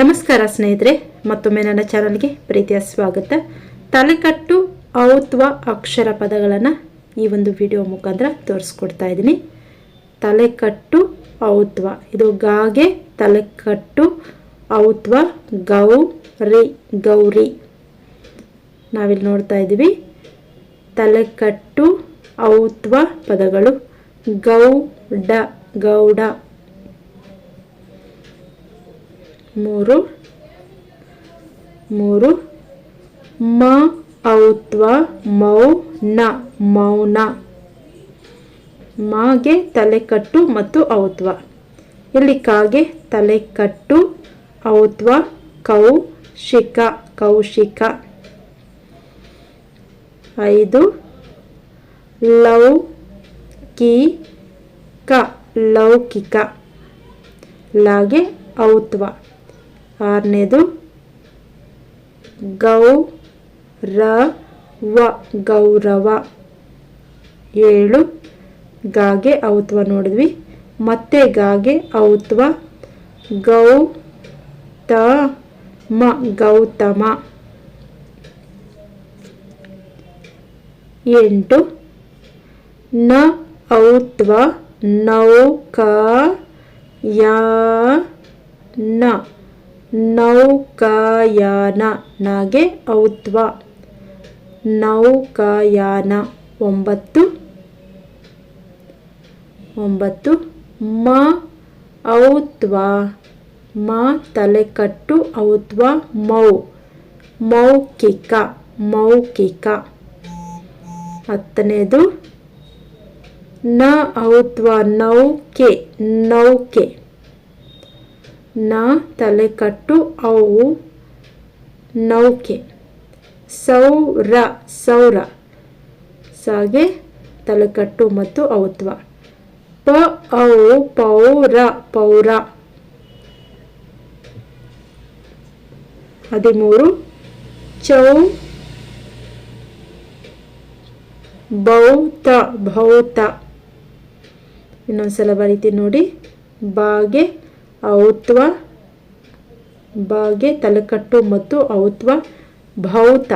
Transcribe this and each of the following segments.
ನಮಸ್ಕಾರ ಸ್ನೇಹಿತರೆ, ಮತ್ತೊಮ್ಮೆ ನನ್ನ ಚಾನಲ್ಗೆ ಪ್ರೀತಿಯ ಸ್ವಾಗತ. ತಲೆಕಟ್ಟು ಔತ್ವ ಅಕ್ಷರ ಪದಗಳನ್ನು ಈ ಒಂದು ವಿಡಿಯೋ ಮುಖಾಂತರ ತೋರಿಸ್ಕೊಡ್ತಾ ಇದ್ದೀನಿ. ತಲೆಕಟ್ಟು ಔತ್ವ ಇದು ಗಾಗೆ, ತಲೆಕಟ್ಟು ಔತ್ವ ಗೌರಿ ಗೌರಿ. ನಾವಿಲ್ಲಿ ನೋಡ್ತಾ ಇದ್ದೀವಿ. ತಲೆಕಟ್ಟು ಔತ್ವ ಪದಗಳು ಗೌಡ ಗೌಡ. ಮೂರು. ಮೂರು. ಮ, ಔತ್ವ ಮೌನ ಮೌನ. ಮಾಗೆ ತಲೆಕಟ್ಟು ಮತ್ತು ಔತ್ವ. ಇಲ್ಲಿ ಕಾಗೆ ತಲೆಕಟ್ಟು, ಔತ್ವ ಕೌಶಿಕ ಕೌಶಿಕ. ಐದು. ಲೌ, ಕಿ, ಕ, ಲೌಕಿಕ. ಲಾಗೆ ಔತ್ವ. ಆರನೇದು ವ ಗೌರವ. ಏಳು, ಗಾಗೆ ಔತ್ವ ನೋಡಿದ್ವಿ. ಮತ್ತೆ ಗಾಗೆ ಔತ್ವ ಗೌ ತ ಮ ಗೌತಮ. ಎಂಟು, ನ ಔತ್ವ ನೌಕ ಯಾ ನ. ನೌಕಾಯಾನ ನಾಗೆ ಔತ್ವ. ನೌಕಾಯಾನ ಒಂಬತ್ತು ಒಂಬತ್ತು, ಮ ಔತ್ವ. ಮ ತಲೆಕಟ್ಟು ಔತ್ವ, ಮೌ. ಮೌಖಿಕ ಮೌಖಿಕ. ಹತ್ತನೇದು, ನ ಔತ್ವ ನೌಕೆ ನೌಕೆ. ನ ತಲೆಕಟ್ಟು ಅವು ನೌಕೆ. ಸೌರ ಸೌರ. ಸಾಗೆ ತಲೆಕಟ್ಟು ಮತ್ತು ಔತ್ವ ಪ ಔ ಪೌರ ಪೌರ. ಹದಿಮೂರು. ಚೌ, ಭೌತ ಭೌತ. ಇನ್ನೊಂದ್ಸಲ ಬರೀತೀನಿ ನೋಡಿ. ಬಾಗೆ ಔತ್ವ ಬಾಗೆ ತಲೆಕಟ್ಟು ಮತ್ತು ಔತ್ವ ಭೌತ.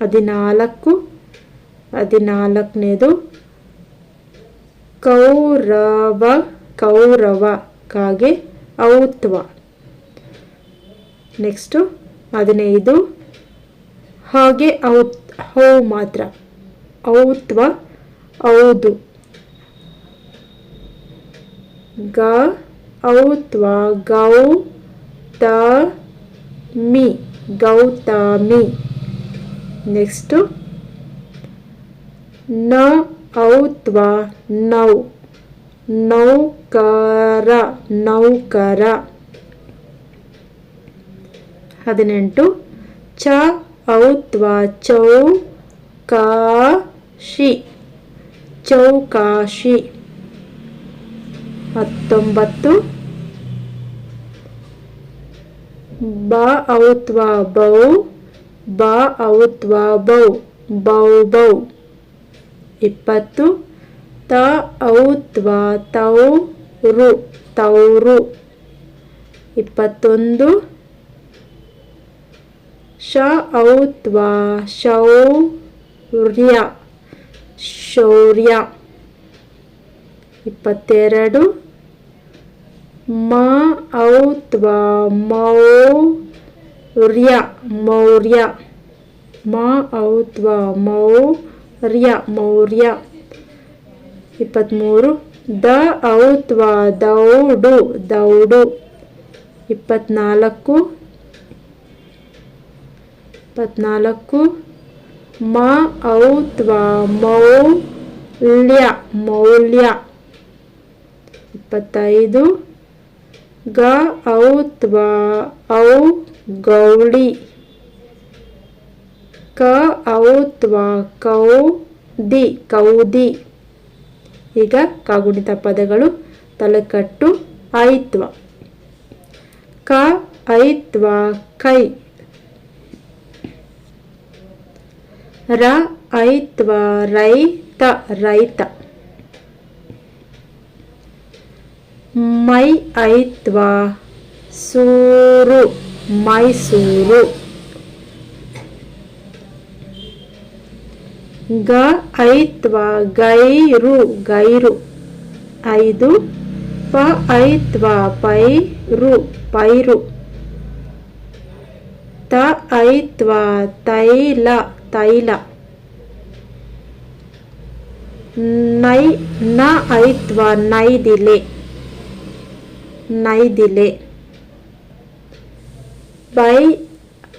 ಹದಿನಾಲ್ಕು, ಹದಿನಾಲ್ಕನೇದು ಕೌರವ ಕೌರವ ಕಾಗೆ ಔತ್ವ. ನೆಕ್ಸ್ಟು ಹದಿನೈದು, ಹಾಗೆ ಔತ್, ಹೌ ಮಾತ್ರ. ಔತ್ವ ಹೌದು. ಗ ಔತ್ವ ಗೌ ತ ಮಿ ಗೌತಮಿ ನೆಕ್ಸ್ಟು ನ ಔತ್ವ ನೌ ನೌಕರ ನೌಕರ ಹದಿನೆಂಟು ಚ ಔತ್ವ ಚೌ ಕಾಶಿ ಚೌಕಾಶಿ ಹತ್ತೊಂಬತ್ತು. ಬ ಔತ್ವ ಬೌ ಬ ಔತ್ವ ಬೌ ಬೌ ಬೌ ಇಪ್ಪತ್ತು. ತ ಔತ್ವ ತೌ ರು. ತೌರು ಇಪ್ಪತ್ತೊಂದು. ಶ ಔತ್ವ ಶೌರ್ಯ ಶೌರ್ಯ. ಇಪ್ಪತ್ತೆರಡು. ಮ ಔತ್ವ ಮೌರ್ಯ. ಮೌರ್ಯ ಮ ಔತ್ವ ಮೌರ್ಯ. ಮೌರ್ಯ ಇಪ್ಪತ್ತ್ಮೂರು ದ ಔತ್ವ ದೌಡು. ದೌಡು ಇಪ್ಪತ್ನಾಲ್ಕು. ಇಪ್ಪತ್ನಾಲ್ಕು. ಮ ಔತ್ವ ಮೌಲ್ಯ ಮೌಲ್ಯ. ಇಪ್ಪತ್ತೈದು. ಗ ಔತ್ವ ಔ, ಗೌಳಿ. ಕ ಔತ್ವ ಕೌದಿ ಕೌದಿ. ಈಗ ಕಾಗುಣಿತ ಪದಗಳು ತಲೆಕಟ್ಟು, ಐತ್ವ. ಕ ಐತ್ವ ಕೈ. ರ ಐತ್ವ ರೈತ ರೈತ. ಮೈ ಐತ್ವಾ ಸೂರು, ಮೈಸೂರು. ಗ ಐತ್ವ ಗೈರು ಗೈರು. ಐದು ಪ ಐತ್ವ ಪೈರು ಪೈರು. ತ ಐತ್ವ ತೈಲ ತೈಲ. ನೈ ನ ಐತ್ವ ನೈದಿಲೆ. ನೈದಿಲೆ. ಬೈ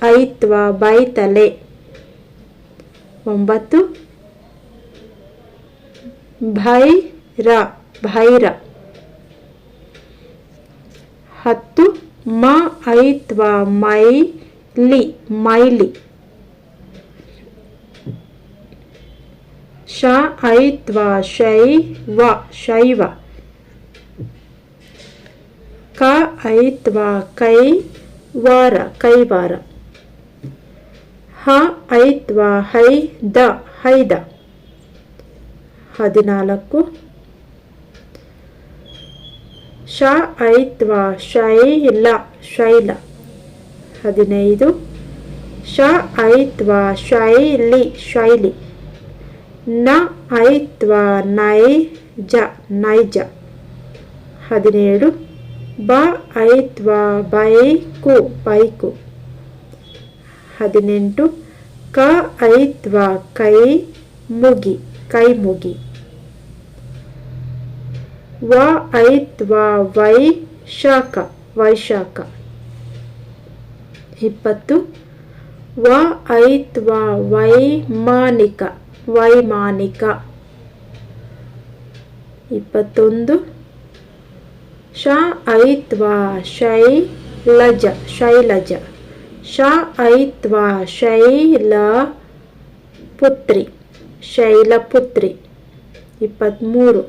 ಐತ್ವ ಬೈತಲೆ ಒಂಬತ್ತು. ಭೈರ ಭೈರ ಹತ್ತು. ಮ ಐತ್ವ ಮೈಲಿ ಮೈಲಿ ಶ ಐತ್ವ ಶೈವ ಶೈವ ಕ ಐತ್ವ ಕೈ, ವಾರ, ಕೈವಾರ. ಹ ಐತ್ವಾ ಹೈ, ದ, ಹೈದ. ಹದಿನಾಲ್ಕು. ಶ ಐತ್ವ ಶೈಲ ಶೈಲ. ಹದಿನೈದು. ಶ ಐತ್ವ ಶೈಲಿ ಶೈಲಿ. ನ ಐತ್ವ ನೈಜ ನೈಜ. ಹದಿನೇಳು. ಬ ಐತ್ವ ಬೈಕು ಬೈಕು. ಹದಿನೆಂಟು, ಕ ಐತ್ವಾ ಕೈ ಮುಗಿ ಕೈ ಮುಗಿ. ವ ಐತ್ವ ವೈಶಾಖ ವೈಶಾಖ ಇಪ್ಪತ್ತು, ವ ಐತ್ವ ವೈಮಾನಿಕ ವೈಮಾನಿಕ ಇಪ್ಪತ್ತೊಂದು ಶ ಐತ್ವ ಶೈಲಜ ಶೈಲಜ ಶ ಐತ್ವ ಶೈಲ ಪುತ್ರಿ ಶೈಲಪುತ್ರಿ. ಇಪ್ಪತ್ತ್ಮೂರು.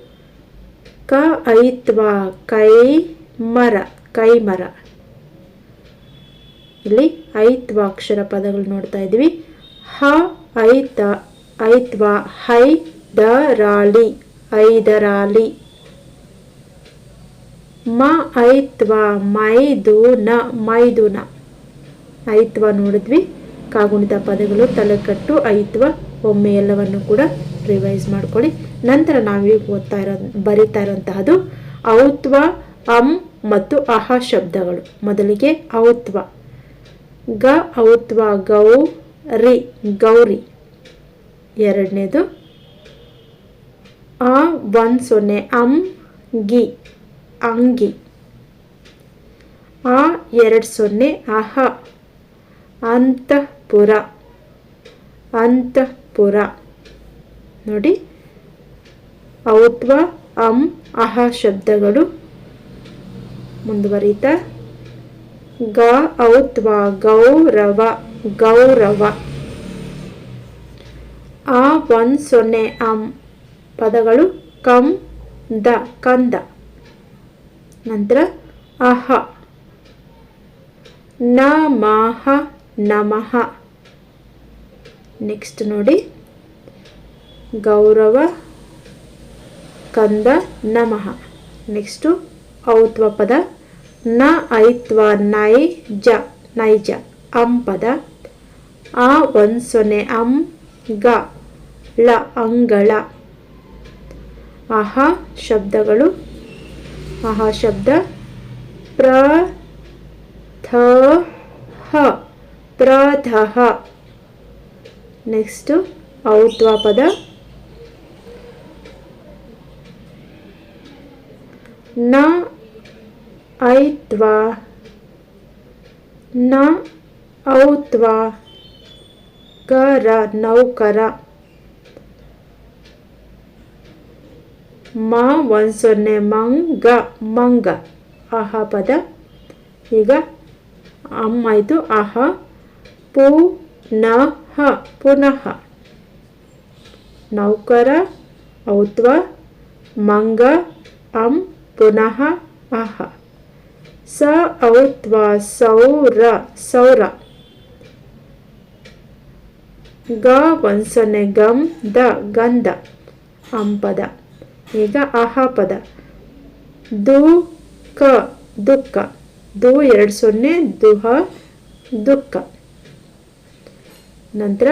ಕ ಐತ್ವಾ ಕೈ ಮರ ಕೈಮರ. ಇಲ್ಲಿ ಐತ್ವಾ ಅಕ್ಷರ ಪದಗಳು ನೋಡ್ತಾ ಇದ್ವಿ ಹ, ಐತ, ಐತ್ವಾ ಹೈ ದ ರಾಳಿ ಐದರಾಳಿ ಮ ಐತ್ವ ಮೈದು ನ ಮೈದು ನ ಐತ್ವ ನೋಡಿದ್ವಿ. ಕಾಗುಣಿತ ಪದಗಳು ತಲೆಕಟ್ಟು, ಐತ್ವ ಒಮ್ಮೆ ಎಲ್ಲವನ್ನು ಕೂಡ ರಿವೈಸ್ ಮಾಡ್ಕೊಳ್ಳಿ. ನಂತರ ನಾವೀಗ ಓದ್ತಾ ಇರೋ, ಬರೀತಾ ಇರೋಂತಹದ್ದು ಔತ್ವ, ಅಂ ಮತ್ತು ಅಹ ಶಬ್ದಗಳು. ಮೊದಲಿಗೆ ಔತ್ವ. ಗ, ಔತ್ವ, ಗೌ, ರಿ, ಗೌರಿ. ಎರಡನೇದು, ಆ ಒನ್ ಸೊನ್ನೆ, ಅಂ, ಗಿ. ಅಂಗಿ. ಆ ಎರಡು ಸೊನ್ನೆ ಅಹ ಅಂತಃಪುರ. ಅಂತಃಪುರ. ನೋಡಿ. ಔತ್ವ ಅಂ ಅಹ ಶಬ್ದಗಳು. ಮುಂದುವರಿತ ಗ ಔತ್ವ, ಗೌರವ ಗೌರವ. ಆ ಒಂದು ಸೊನ್ನೆ, ಅಂ ಪದಗಳು ಕಂ, ದ, ಕಂದ. ನಂತರ ಅಹ. ನಮಃ ನಮಃ. ನೆಕ್ಸ್ಟ್ ನೋಡಿ. ಗೌರವ, ಕಂದ, ನಮಃ. ನೆಕ್ಸ್ಟು ಔತ್ವ ಪದ. ನ ಐತ್ವ ನೈಜ ನೈಜ ಅಂ ಪದ. ಆ ಒಂದು ಸೊನೆ ಅಂ, ಗ, ಳ, ಅಂಗಳ. ಅಹ ಶಬ್ದಗಳು ಅಹ ಶಬ್ದ ಪ್ರ, ಥ, ಹ. ಪ್ರಧಃ. ನೆಕ್ಸ್ಟು ಔತ್ವ ಪದ ನ ಐತ್ವ ನ, ಔತ್ವ. ಕರ ನೌಕರ. ಮ ಒಂದು ಸೊನ್ನೆ ಮಂಗ ಮಂಗ. ಅಹ ಪದ. ಈಗ ಅಮ್ಮ ಆಯಿತು. ಅಹ ಪು ನಹ ಪುನಃ. ನೌಕರ, ಔತ್ವ, ಮಂಗ ಅಂ ಪುನಃ ಅಹ ಸ, ಔತ್ವ, ಸೌರ ಸೌರ. ಗ ಒಂದು ಸೊನ್ನೆ ಗಂ, ದ, ಗಂಧ. ಅಂಪದ ಈಗ ಅಹ ಪದ ದು ಕ, ದುಃಖ. ದು ಎರಡು ಸೊನ್ನೆ ದುಹ ದುಃಖ. ನಂತರ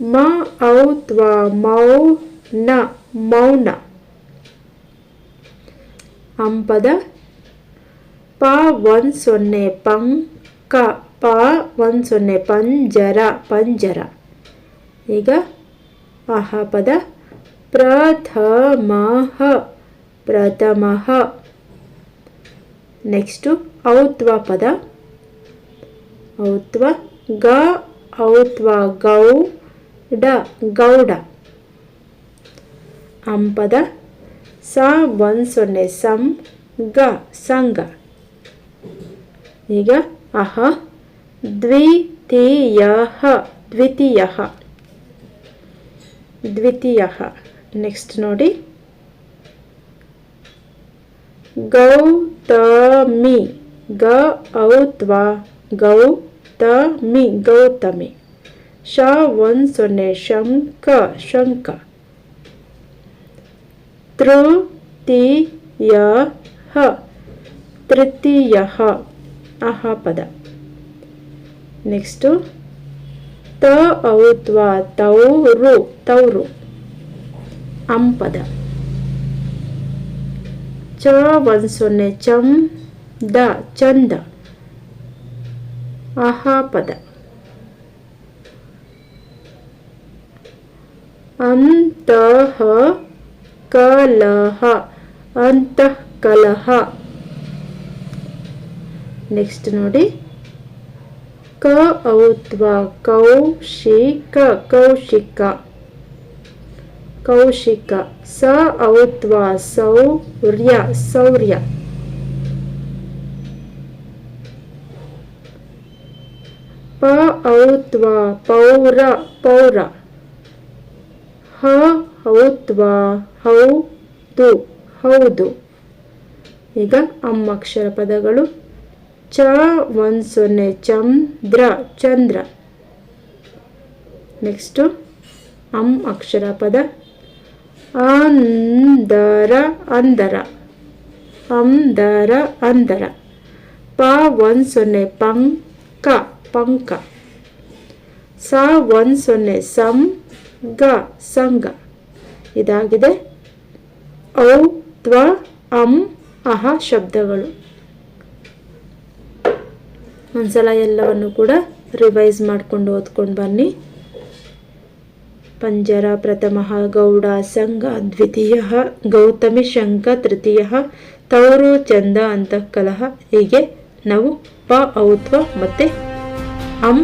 ಮ, ಔ, ತ್ವ, ಮೌ, ನ, ಮೌನ. ಅಂಪದ ಪ, ಒಂದು ಸೊನ್ನೆ ಪಂ, ಕ, ಪ, ಒಂದು ಸೊನ್ನೆ ಪಂಜರ ಪಂಜರ. ಈಗ ಅಹ ಪದ ಪ್ರಥಮಃ. ಪ್ರಥಮಃ. ನೆಕ್ಸ್ಟು ಔತ್ವ ಪದ. ಔತ್ವ ಗ, ಔತ್ವ ಗೌ, ಡ, ಗೌಡ. ಅಂಪದ ಸ, ಒಂದು ಸೊನ್ನೆ, ಸಂ, ಗ ಸಂಗ ಈಗ, ಅಹ, ದ್ವಿತೀಯ ದ್ವಿತೀಯ. ದ್ವಿತೀಯ. ನೆಕ್ಸ್ಟ್ ನೋಡಿ. ಗೌತಮಿ ಗ ಔತ್ವ ಗೌತಮಿ ಗೌತಮಿ ಶ ಒಂದು ಸೊನ್ನೆ ಶಂಕ ಶಂಕ ತೃತೀಯ ತೃತೀಯ ಅಹ ಪದ ನೆಕ್ಸ್ಟು ತ ಔತ್ವ ತೌರು ತೌರು ಅಂಪದ. ಚ ಒಂದು ಸೊನ್ನೆ ಚಂ, ದ ಚಂದ. ಪದ ಅಂತಃ ಕಲಹ ಅಂತಃ ಕಲಹ ನೆಕ್ಸ್ಟ್ ನೋಡಿ. ಕ ಔತ್ವ, ಕೌಶಿಕ ಕೌಶಿಕ. ಕೌಶಿಕ, ಸ ಔತ್ವ ಸೌರ್ಯ ಸೌರ್ಯ ಪ ಔತ್ವ, ಪೌರ ಪೌರ. ಹ ಔತ್ವ, ಹೌದು ಹೌದು. ಈಗ ಅಮ್ಮಕ್ಷರ ಪದಗಳು. ಚ ಒಂದು ಸೊನ್ನೆ, ಚಂದ್ರ ಚಂದ್ರ. ನೆಕ್ಸ್ಟು ಅಂ ಅಕ್ಷರ ಪದ. ಅಂದರ ಅಂದರ. ಅಂದರ ಅಂದರ. ಪ ಒಂದು ಸೊನ್ನೆ ಪಂಕ ಪಂಕ. ಸ ಒಂದು ಸೊನ್ನೆ ಸಂ, ಗ, ಸಂಗ. ಇದಾಗಿದೆ. ಔ, ತ್ವ, ಅಂ, ಅಹ ಶಬ್ದಗಳು. ಒಂದ್ಸಲ ಎಲ್ಲವನ್ನು ಕೂಡ ರಿವೈಸ್ ಮಾಡ್ಕೊಂಡು ಓದ್ಕೊಂಡು ಬನ್ನಿ. ಪಂಜರ ಪ್ರಥಮ ಗೌಡ ಸಂಘ ದ್ವಿತೀಯ ಗೌತಮಿ ಶಂಕ ತೃತೀಯ ತವರು ಚಂದ ಅಂತಃಕಲಹ. ಹೀಗೆ ನಾವು ಪ ಔತ್ವ ಮತ್ತು ಅಂ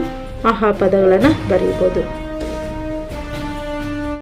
ಆಹಾ ಪದಗಳನ್ನು ಬರೀಬೋದು.